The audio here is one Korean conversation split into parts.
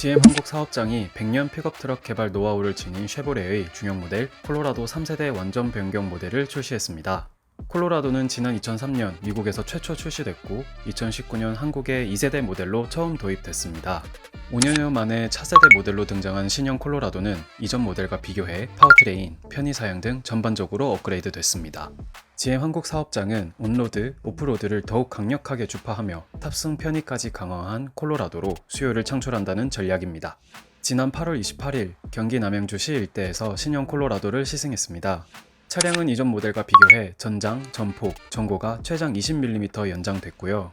GM 한국 사업장이 100년 픽업 트럭 개발 노하우를 지닌 쉐보레의 중형 모델 콜로라도 3세대 완전 변경 모델을 출시했습니다. 콜로라도는 지난 2003년 미국에서 최초 출시됐고 2019년 한국의 2세대 모델로 처음 도입됐습니다. 5년여 만에 차세대 모델로 등장한 신형 콜로라도는 이전 모델과 비교해 파워트레인, 편의사양 등 전반적으로 업그레이드 됐습니다. GM 한국 사업장은 온로드, 오프로드를 더욱 강력하게 주파하며 탑승 편의까지 강화한 콜로라도로 수요를 창출한다는 전략입니다. 지난 8월 28일 경기 남양주시 일대에서 신형 콜로라도를 시승했습니다. 차량은 이전 모델과 비교해 전장, 전폭, 전고가 최장 20mm 연장됐고요.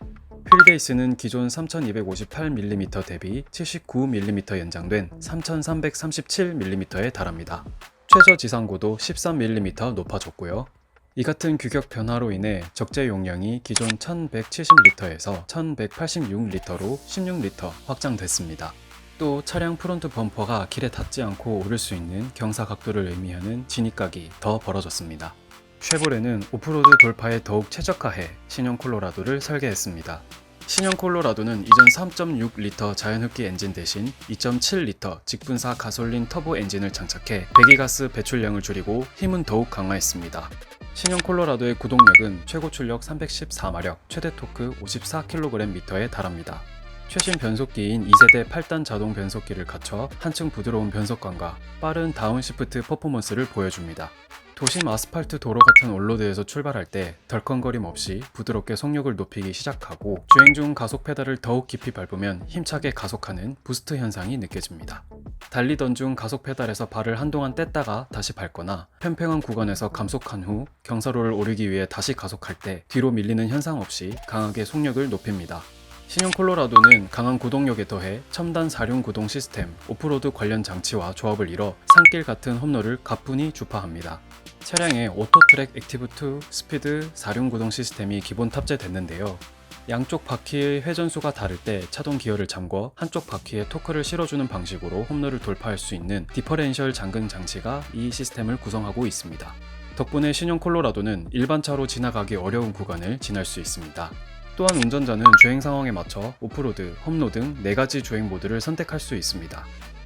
휠베이스는 기존 3258mm 대비 79mm 연장된 3337mm에 달합니다. 최저 지상고도 13mm 높아졌고요. 이 같은 규격 변화로 인해 적재 용량이 기존 1170리터에서 1186리터로 16리터 확장됐습니다. 또 차량 프론트 범퍼가 길에 닿지 않고 오를 수 있는 경사 각도를 의미하는 진입각이 더 벌어졌습니다. 쉐보레는 오프로드 돌파에 더욱 최적화해 신형 콜로라도를 설계했습니다. 신형 콜로라도는 이전 3.6리터 자연흡기 엔진 대신 2.7리터 직분사 가솔린 터보 엔진을 장착해 배기가스 배출량을 줄이고 힘은 더욱 강화했습니다. 신형 콜로라도의 구동력은 최고 출력 314마력, 최대 토크 54kgm에 달합니다. 최신 변속기인 2세대 8단 자동 변속기를 갖춰 한층 부드러운 변속감과 빠른 다운시프트 퍼포먼스를 보여줍니다. 도심 아스팔트 도로 같은 올로드에서 출발할 때 덜컹거림 없이 부드럽게 속력을 높이기 시작하고 주행 중 가속 페달을 더욱 깊이 밟으면 힘차게 가속하는 부스트 현상이 느껴집니다. 달리던 중 가속 페달에서 발을 한동안 뗐다가 다시 밟거나 평평한 구간에서 감속한 후 경사로를 오르기 위해 다시 가속할 때 뒤로 밀리는 현상 없이 강하게 속력을 높입니다. 신형 콜로라도는 강한 구동력에 더해 첨단 사륜 구동 시스템, 오프로드 관련 장치와 조합을 이뤄 산길 같은 험로를 가뿐히 주파합니다. 차량에 오토트랙 액티브2 스피드 사륜 구동 시스템이 기본 탑재됐는데요. 양쪽 바퀴의 회전수가 다를 때 차동 기어를 잠궈 한쪽 바퀴에 토크를 실어주는 방식으로 홈런을 돌파할 수 있는 디퍼렌셜 잠근 장치가 이 시스템을 구성하고 있습니다. 덕분에 신형 콜로라도는 일반 차로 지나가기 어려운 구간을 지날 수 있습니다. 또한 운전자는 주행 상황에 맞춰 오프로드, 험로 등 4가지 주행 모드를 선택할 수 있습니다.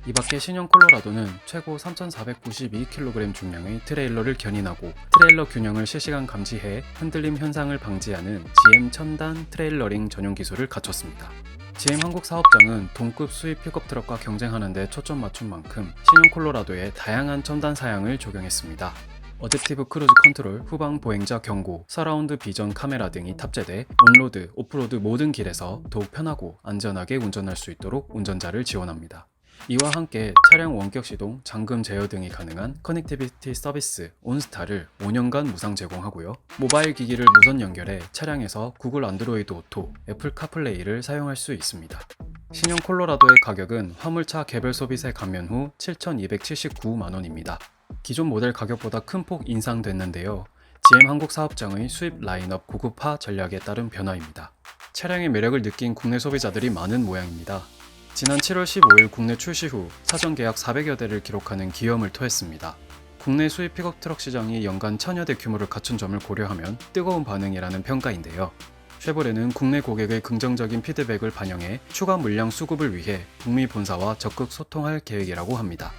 이 밖에 신형 콜로라도는 최고 3,492kg 중량의 트레일러를 견인하고 트레일러 균형을 실시간 감지해 흔들림 현상을 방지하는 GM 첨단 트레일러링 전용 기술을 갖췄습니다. GM 한국 사업장은 동급 수입 픽업 트럭과 경쟁하는 데 초점 맞춘 만큼 신형 콜로라도에 다양한 첨단 사양을 적용했습니다. 어댑티브 크루즈 컨트롤, 후방 보행자 경고, 서라운드 비전 카메라 등이 탑재돼 온로드, 오프로드 모든 길에서 더욱 편하고 안전하게 운전할 수 있도록 운전자를 지원합니다. 이와 함께 차량 원격 시동, 잠금 제어 등이 가능한 커넥티비티 서비스 온스타를 5년간 무상 제공하고요. 모바일 기기를 무선 연결해 차량에서 구글 안드로이드 오토, 애플 카플레이를 사용할 수 있습니다. 신형 콜로라도의 가격은 화물차 개별 소비세 감면 후 7,279만 원입니다. 기존 모델 가격보다 큰 폭 인상됐는데요. GM 한국 사업장의 수입 라인업 고급화 전략에 따른 변화입니다. 차량의 매력을 느낀 국내 소비자들이 많은 모양입니다. 지난 7월 15일 국내 출시 후 사전 계약 400여 대를 기록하는 기염을 토했습니다. 국내 수입 픽업 트럭 시장이 연간 1000여 대 규모를 갖춘 점을 고려하면 뜨거운 반응이라는 평가인데요. 쉐보레는 국내 고객의 긍정적인 피드백을 반영해 추가 물량 수급을 위해 북미 본사와 적극 소통할 계획이라고 합니다.